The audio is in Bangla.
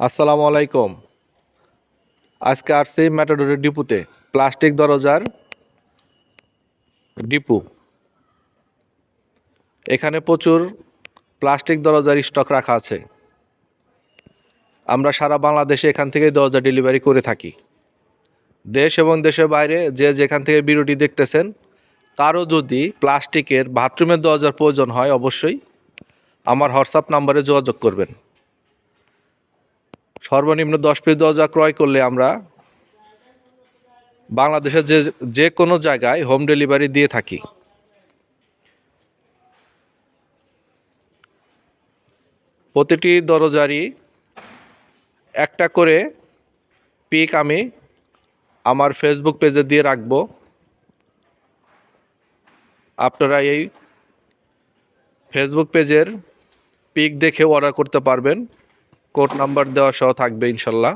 আসসালামু আলাইকুম। আজকে আসছি ম্যাটাডোরের ডিপুতে প্লাস্টিক দরজার ডিপু। এখানে প্রচুর প্লাস্টিক দরজার স্টক রাখা আছে। আমরা সারা বাংলাদেশে এখান থেকে দরজা ডেলিভারি করে থাকি। দেশ এবং দেশের বাইরে যে যেখান থেকে ভিডিওটি দেখতেছেন, কারও যদি প্লাস্টিকের বাথরুমের দরজার প্রয়োজন হয়, অবশ্যই আমার হোয়াটসঅ্যাপ নাম্বারে যোগাযোগ করবেন। সর্বনিম্ন দশ পিস দরজা ক্রয় করলে আমরা বাংলাদেশের যে যে কোনো জায়গায় হোম ডেলিভারি দিয়ে থাকি। প্রতিটি দরজারই একটা করে পিক আমি আমার ফেসবুক পেজে দিয়ে রাখব। আপনারা এই ফেসবুক পেজের পিক দেখে অর্ডার করতে পারবেন। কোড নাম্বার দেওয়া সহ থাকবে ইনশাল্লাহ।